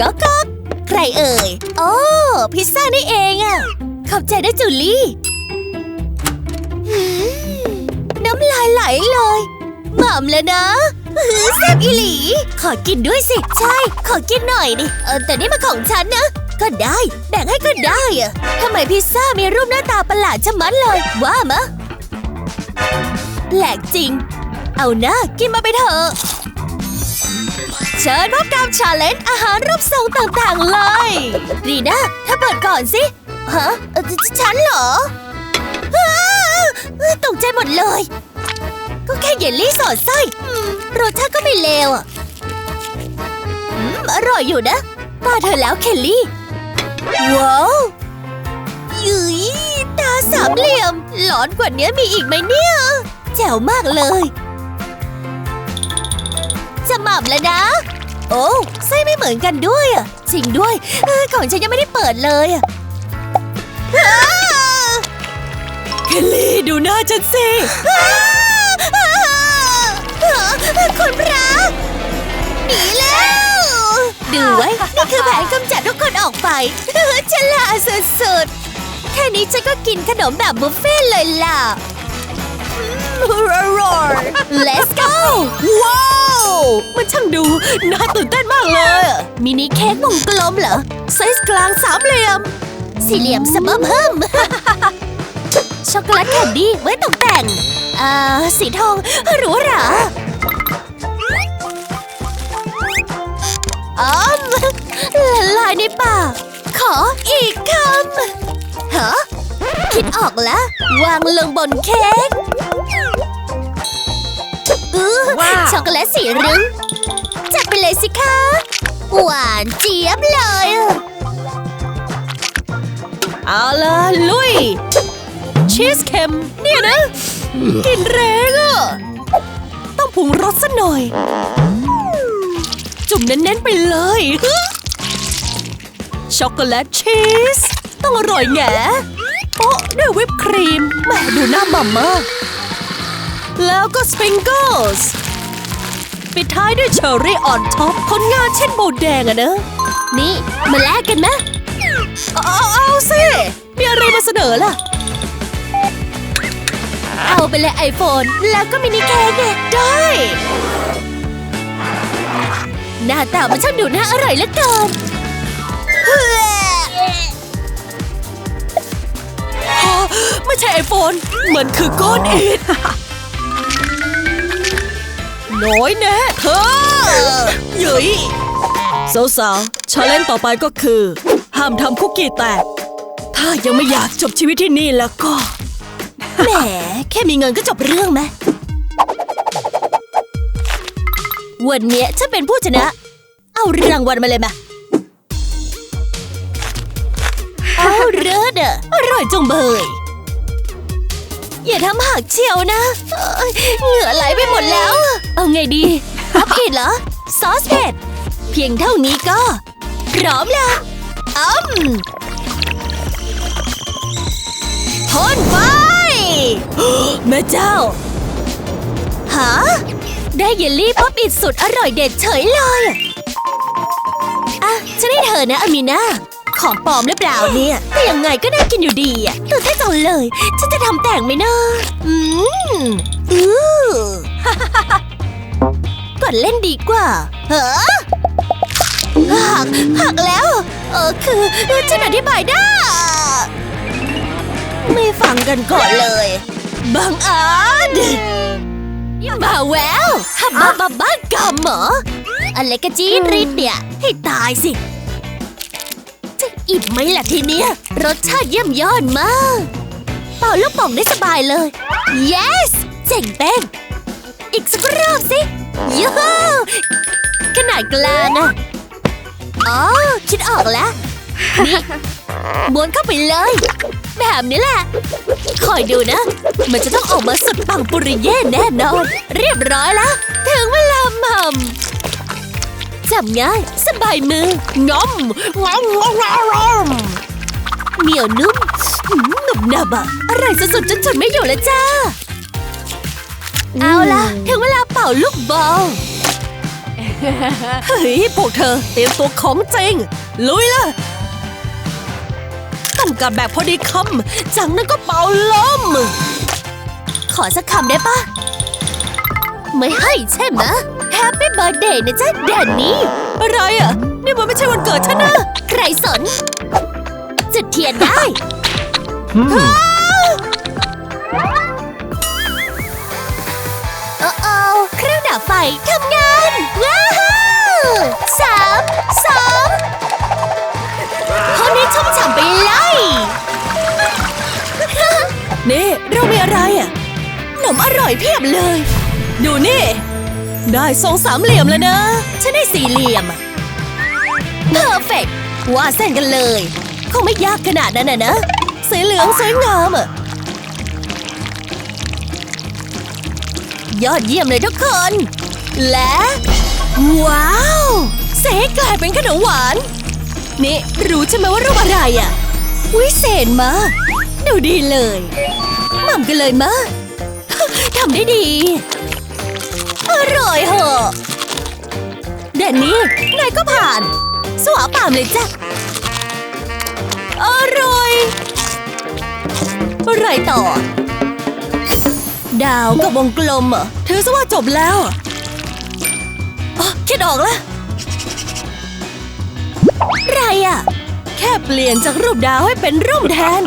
ก็ก็ใครเอ่ย โอ้ พิซซ่านี่เองอะขอบใจนะจูลี่ น้ำลายไหลเลยหม่ำเลยนะหือแซ่บอีหลี ขอกินด้วยสิ ใช่ ขอกินหน่อยดิเออแต่นี่มันของฉันนะ ก็ได้ แบ่งให้ก็ได้อะทำไมพิซซ่ามีรูปหน้าตาประหลาดชะมัดเลย ว่ามะ แปลกจริง เอานะกินมาไปเถอะ ชิญพบกับชาเลนจ์อาหารรูปทรงต่างๆเลย รีน่าถ้าเปิดก่อนสิฮะเอ่อฉฉันเหรอตกใจหมดเลย ก็แค่เยลลี่สอดไส้รสชาติก็ไม่เลวอะอร่อยอยู่นะตาเธอแล้วเคลลี่ ว้าวยุยตาสามเหลี่ยม หลอนกว่านี้มีอีกไหมเนี่ย แจ๋วมากเลยจะหม่ำแล้วนะ โอ้ไส้ไม่เหมือนกันด้วยอะจริงด้วยเออของฉันยังไม่ได้เปิดเลยอะอ้าเคลลี่ดูหน้าฉันสิอ้าอ้าอ้าคุณพระหนีแล้ว ดูไว้ นี่คือแผนกำจัดทุกคนออกไปเออฉลาดสุดๆ แค่นี้ฉันก็กินขนมแบบบุฟเฟ่ต์เลยล่ะอืมอร่อย Let's go ว้าว มันช่างดู น่าตื่นเต้นมากเลย มินิเค้กวงกลมเหรอ ไซส์กลางสามเหลี่ยม สี่เหลี่ยมสมอเพิ่ม ช็อกโกแลตแคนดี้ไว้ตกแต่ง อ่า สีทองหรูหราอ้อมละลายในปาก ขออีกคำฮะคิดออกแล้ว วางลงบนเค้ก ว้าวช็อกโกแลตสีรุ้งจัดไปเลยสิคะ หวานเจี๊ยบเลยอะเอาละลุย ชีสเค็มเนี่ยนะกลินแรงอะ ต้องปรุงรสสักหน่อย จุ่มเน้นๆไปเลย ช็อกโกแลตชีส ต้องอร่อยแง่โป๊ะด้วยวิปครีมแหม่ดูหน้าหม่ำมาก แล้วก็สปริงเกิลส์ปิดท้ายด้วยเชอร์รี่ออนท็อปผลงานเช่นโบแดงอะเนอะนี่ มาแลกกันไหมเอาเอาสิมีอะไรมาเสนอล่ะ เอาไปเลยไอโฟนแล้วก็มินิเค้กไงได้ หน้าตามันช่างดูน่าอร่อยเหลือเกินเฮ้อไม่ใช่ไอโฟนเหมือนคือก้อนอิฐ น้อยแน่เธอหยุยสาวๆชาเลนต่อไปก็คือ ห้ามทำคุกกี้แตก ถ้ายังไม่อยากจบชีวิตที่นี่แล้วก็ แหม แค่มีเงินก็จบเรื่องไหมวันนี้ฉันเป็นผู้ชนะ เอารางวัลมาเลยมาเอาเลิศอะอร่อยจงเบย อย่าทำหักเชียวนะเอ้ยเหงื่อไหลไปหมดแล้ว เอาไงดีอัพผิดเหรอ ซอสเผ็ด เพียงเท่านี้ก็ พร้อมแล้วอ้ำพ่นไฟ แม่เจ้าฮะได้เยลลี่ป๊อปอิดสุดอร่อยเด็ดเฉยเลยอะอะ ฉันให้เธอนะอามีนา ของปลอมหรือเปล่าเนี่ย แต่ยังไงก็น่ากินอยู่ดีอะตื่นเต้นจังเลย ฉันจะทำแต่งไหมเนอะอืมอือกดเล่นดีกว่าเฮ้อหักหักแล้ว เออคือฉันอธิบายได้ ไม่ฟังกันก่อนเลยบังอาจมาแววฮับบ้าบ้าบ้ากำเหรออะไรกะจีดริดเนี่ย ให้ตายสิ อิ่มไหมล่ะทีเนี้ย รสชาติเยี่ยมยอดมาก เป่าลูกโป่งได้สบายเลย yes เจ๋งเป้งอีกสักรอบสิยูฮูขนาดกลางอะอ๋อ คิดออกแล้ว นี่ม้วนเข้าไปเลย แบบนี้แหละ คอยดูนะ มันจะต้องออกมาสุดปังปุริเย่แน่นอน เรียบร้อยแล้ว ถึงเวลาหม่ำ จับง่าย สบายมืองอมงอมงอมงอมงอมเหนียวนุ่มหืมหนุบหนับอะอร่อยสุดๆจนทนไม่อยู่แล้วจ้า เอาล่ะ ถึงเวลาเป่าลูกบอลเฮ้ย พวกเธอเตรียมตัวของจริง ลุยละต้องการแบบพอดีคำจากนั้นก็เป่าลม ขอสักคำได้ปะ ไม่ให้ใช่ไหมแฮปปี้เบิร์ดเดย์นะจ๊ะแดนนี่อะไรอะ นี่มันไม่ใช่วันเกิดฉันนะ ใครสน จุดเทียนได้ โอ้โอ้เครื่องดับไฟทำงาน ว้าวสามสองคนนี้ชุ่มฉ่ำไปเลยนี่ เรามีอะไรอะขนมอร่อยเพียบเลย ดูนี่ ได้ทรงสามเหลี่ยมแล้วนะ ฉันได้สี่เหลี่ยมเพอร์เฟกวาดเส้นกันเลย คงไม่ยากขนาดนั้นนะนะ สีเหลืองสวยงามอะยอดเยี่ยมเลยทุกคน และ ว้าวเสกกลายเป็นขนมหวาน นี่รู้ใช่ไหมว่ารูปอะไรอะ วิเศษมากดูดีเลย หม่ำกันเลยมะทำได้ดี อร่อยเหอะเดนนี่นายก็ผ่าน สวาปามเลยจ้ะ อร่อยอะไรต่อ ดาวกับวงกลมเหรอถือซะว่าจบแล้วอ๋อคิดออกแล้วอะไรอะ แค่เปลี่ยนจากรูปดาวให้เป็นรูปแทน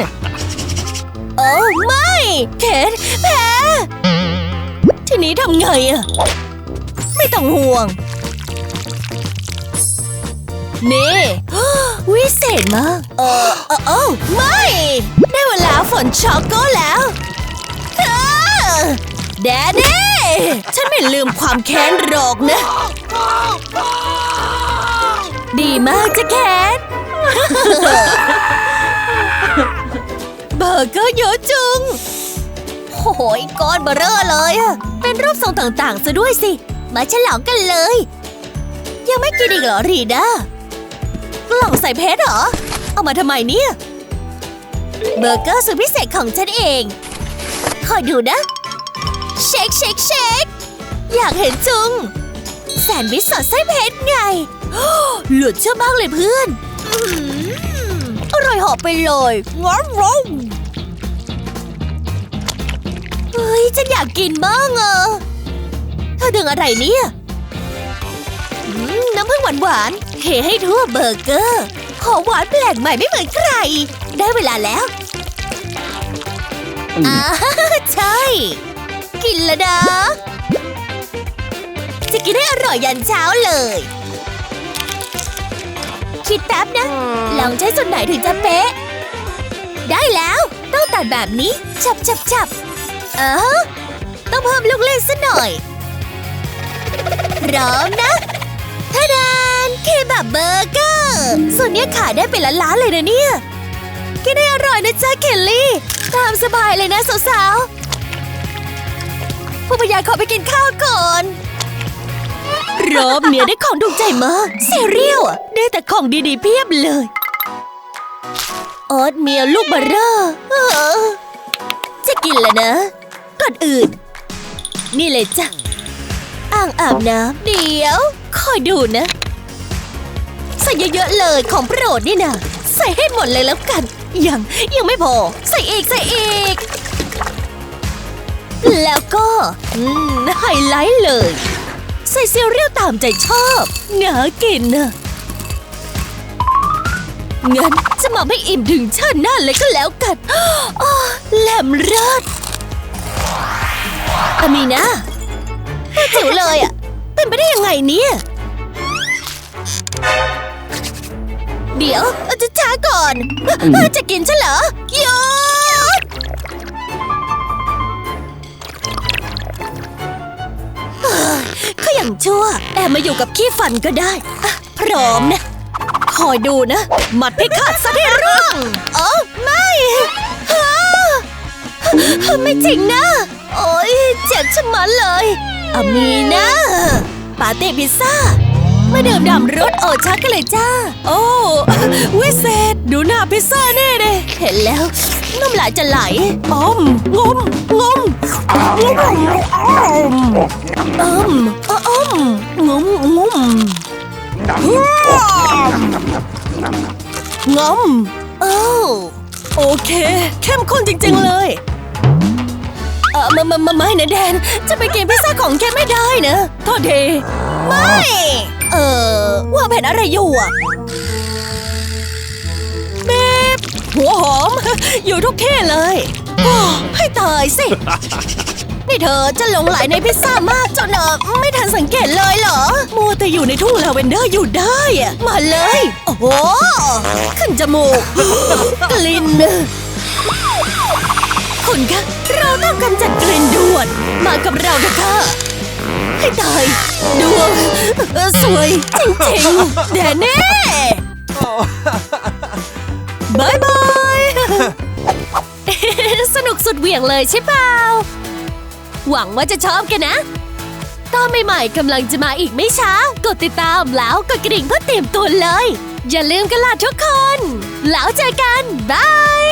โอ้ไม่ เคนแพ้ นี้ทำไงอะไม่ต้องห่วง นี่วิเศษมากเออเออเออไม่ ได้เวลาฝนช็อกโกแล้วแดนนี่ฉันไม่ลืมความแค้นหรอกนะ ดีมากจ้ะแคทเบอร์เกอร์เยอะจัง โอ้โหก้อนเบอเร่อเลยอะเป็นรูปทรงต่างๆซะด้วยสิ มาฉลองกันเลย ยังไม่กินอีกเหรอรีด้ากล่องใส่เพชรเหรอ เอามาทำไมเนี่ยเบอร์เกอร์สุดพิเศษของฉันเองคอยดูนะ เชคเชคเชคอยากเห็นจุง แซนด์วิชสอดไส้เพชรไงหลือเชื่อมากเลยเพื่อน อร่อยหอบไปเลยว้าวว้าว ฉันอยากกินบ้างอะเธอดึงอะไรเนี่ยอืมน้ำผึ้งหวานหวานๆเทให้ทั่วเบอร์เกอร์หอมหวานแปลกใหม่ไม่เหมือนใคร ได้เวลาแล้วอ่าใช่ กินแล้วนะจะกินให้อร่อยยันเช้าเลย คิดแป๊บนะ ลองใช้ส่วนไหนถึงจะเป๊ะ ได้แล้ว ต้องตัดแบบนี้ ฉับฉับฉับ เออต้องเพิ่มลูกเล่นซะหน่อย พร้อมนะทาดานเคบับเบอร์เกอร์ส่วนเนี้ยขายได้เป็นล้านๆเลยนะเนี่ยกินให้อร่อยนะจ๊ะเคลลี่ ตามสบายเลยนะสาวๆผู้บรรยายขอไปกินข้าวก่อนรอบเนี้ยได้ของถูกใจมากซีเรียลอะได้แต่ของดีๆเพียบเลยโอ๊ตเมียลูกเบอร์เรอร์เออจะกินแล้วนะ ก่อนอื่น นี่เลยจ้ะ อ่างอาบน้ำเดี๋ยว คอยดูนะ ใส่เยอะๆเลยของโปรดนี่นะใส่ให้หมดเลยแล้วกัน ยังยังไม่พอ ใส่อีกใส่อีก แล้วก็อืมไฮไลท์เลย ใส่ซีเรียลตามใจชอบน่ากินนะงั้นจะมาไม่อิ่มถึงชาติหน้าเลยก็แล้วกันอ้อแหลมเลิศ อามีนะตัวจิ๋วเลยอะ เป็นไปได้ยังไงเนี่ย เดี๋ยวจะช้าก่อนเอ้อจะกินฉันเหรอหยุดเฮ้ยเขาอย่างชั่ว แอบมาอยู่กับขี้ฟันก็ได้อะพร้อมนะ คอยดูนะ หมัดพิฆาตซะให้ร่วงโอ้ไม่อ้าไม่จริงนะโอ้ย เจ็บชะมัดเลยอามีนะปาเต้พิซซ่ามาดื่มด่ำรสโอชากันเลยจ้า โอ้วิเศษ ดูหน้าพิซซ่าแน่เลยเห็นแล้วน้ำลายจะไหลอ้อมงมงมอืมอมงมงมงมโอ้โอเค เข้มข้นจริง ๆ เลย เออมามามไม่นะแดน จะไปกินพิซซ่าของแกไม่ได้นะโทษทีไม่ เออว่าแผนอะไรอยู่อะเบบหัวหอม อยู่ทุกที่เลยโอ้ให้ตายสิ นี่เธอจะหลงไหลในพิซซ่ามากจนเออไม่ทันสังเกตเลยเหรอ มัวแต่อยู่ในทุ่งลาเวนเดอร์อยู่ได้อะมาเลย โอ้โห ขึ้นจมูก กลิ่นคุณคะ เราต้องกำจัดกลิ่นด่วนมากับเราเถอะค่ะให้ตายดวงเออสวย จริงๆแดนเน่บายบาย สนุกสุดเหวี่ยงเลยใช่เปล่า หวังว่าจะชอบกันนะ ตอนใหม่ๆกำลังจะมาอีกไม่ช้า กดติดตามแล้วกดกระดิ่งเพื่อเตรียมตัวเลย อย่าลืมกันล่ะทุกคน แล้วเจอกัน บาย